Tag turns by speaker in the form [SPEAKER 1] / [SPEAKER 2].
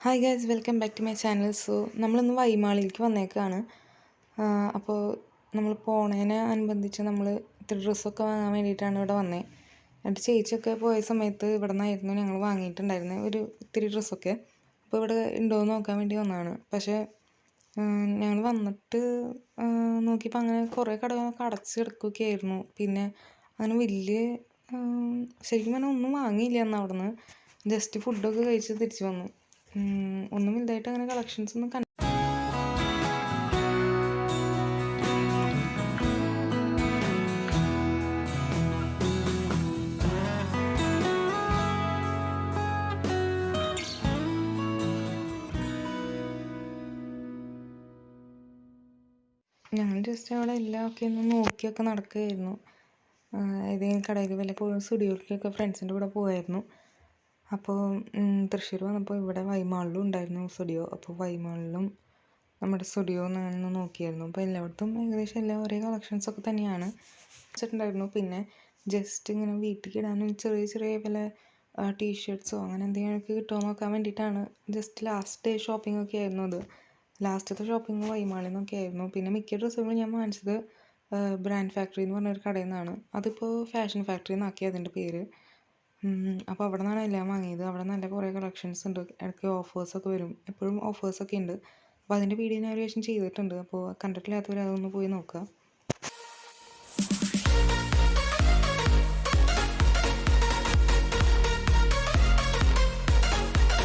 [SPEAKER 1] Hi guys welcome back to my channel so നമ്മളിന്ന് വൈമാളിലേക്ക് വന്നേക്കാണ്. അപ്പോൾ നമ്മൾ പോണേനെ അനുബന്ധിച്ച് നമ്മൾ ഇത്തിരി ഡ്രസ്സൊക്കെ വാങ്ങാൻ വേണ്ടിയിട്ടാണ് ഇവിടെ വന്നത് എന്റെ ചേച്ചിയൊക്കെ പോയ സമയത്ത് ഇവിടെ നിന്നായിരുന്നു ഞങ്ങൾ വാങ്ങിയിട്ടുണ്ടായിരുന്നത് ഒരു ഇത്തിരി ഡ്രസ്സൊക്കെ. അപ്പോൾ ഇവിടെ ഉണ്ടോ എന്ന് നോക്കാൻ വേണ്ടി വന്നതാണ്. പക്ഷേ ഞങ്ങൾ വന്നിട്ട് നോക്കിയപ്പോൾ അങ്ങനെ കുറേ കടകളൊക്കെ അടച്ച് കിടക്കുകയായിരുന്നു പിന്നെ അങ്ങനെ വലിയ ശരിക്കും പറഞ്ഞാൽ ഒന്നും വാങ്ങിയില്ല അന്ന് അവിടെ നിന്ന് ജസ്റ്റ് ഫുഡൊക്കെ കഴിച്ച് തിരിച്ചു വന്നു. ഒന്നും ഇതായിട്ട് അങ്ങനെ കളക്ഷൻസ് ഒന്നും കണ്ട ഞാൻ ജസ്റ്റ് അവിടെ എല്ലാം ഒക്കെ ഒന്ന് നോക്കിയൊക്കെ നടക്കുകയായിരുന്നു. ഏതെങ്കിലും കടയിൽ വല്ല സ്റ്റുഡിയോയിലേക്കൊക്കെ ഫ്രണ്ട്സിന്റെ കൂടെ പോയായിരുന്നു അപ്പോൾ തൃശ്ശൂർ വന്നപ്പോൾ ഇവിടെ വൈമാളിലും ഉണ്ടായിരുന്നു സ്റ്റുഡിയോ. അപ്പോൾ വൈമാളിലും നമ്മുടെ സ്റ്റുഡിയോ ഒന്ന് നോക്കിയായിരുന്നു. അപ്പോൾ എല്ലായിടത്തും ഏകദേശം എല്ലാം ഒരേ കളക്ഷൻസ് ഒക്കെ തന്നെയാണ് വെച്ചിട്ടുണ്ടായിരുന്നു. പിന്നെ ജസ്റ്റ് ഇങ്ങനെ വീട്ടിലേക്ക് ഇടാനും ചെറിയ ചെറിയ വല്ല ടീഷർട്ട്സോ അങ്ങനെ എന്തെങ്കിലുമൊക്കെ കിട്ടുമോ നോക്കാൻ വേണ്ടിയിട്ടാണ്. ജസ്റ്റ് ലാസ്റ്റ് ഡേ ഷോപ്പിംഗ് ഒക്കെ ആയിരുന്നു അത്. ലാസ്റ്റത്തെ ഷോപ്പിംഗ് വൈമാളിൽ നിന്നൊക്കെ ആയിരുന്നു. പിന്നെ മിക്ക ഡ്രസ്സുകളും ഞാൻ വാങ്ങിച്ചത് ബ്രാൻഡ് ഫാക്ടറി എന്ന് പറഞ്ഞൊരു കടയിൽ നിന്നാണ്. അതിപ്പോൾ ഫാഷൻ ഫാക്ടറി എന്നാക്കി അതിന്റെ പേര്. അപ്പോൾ അവിടെ നിന്നാണ് എല്ലാം വാങ്ങിയത്. അവിടെ നല്ല കുറേ കളക്ഷൻസ് ഉണ്ട്. ഇടയ്ക്ക് ഓഫേഴ്സൊക്കെ വരും. എപ്പോഴും ഓഫേഴ്സൊക്കെ ഉണ്ട്. അപ്പോൾ അതിന്റെ വീഡിയോ ഞാൻ ഒരു പ്രാവശ്യം ചെയ്തിട്ടുണ്ട്. അപ്പോൾ കണ്ടിട്ടില്ലാത്തവർ അതൊന്ന് പോയി നോക്കുക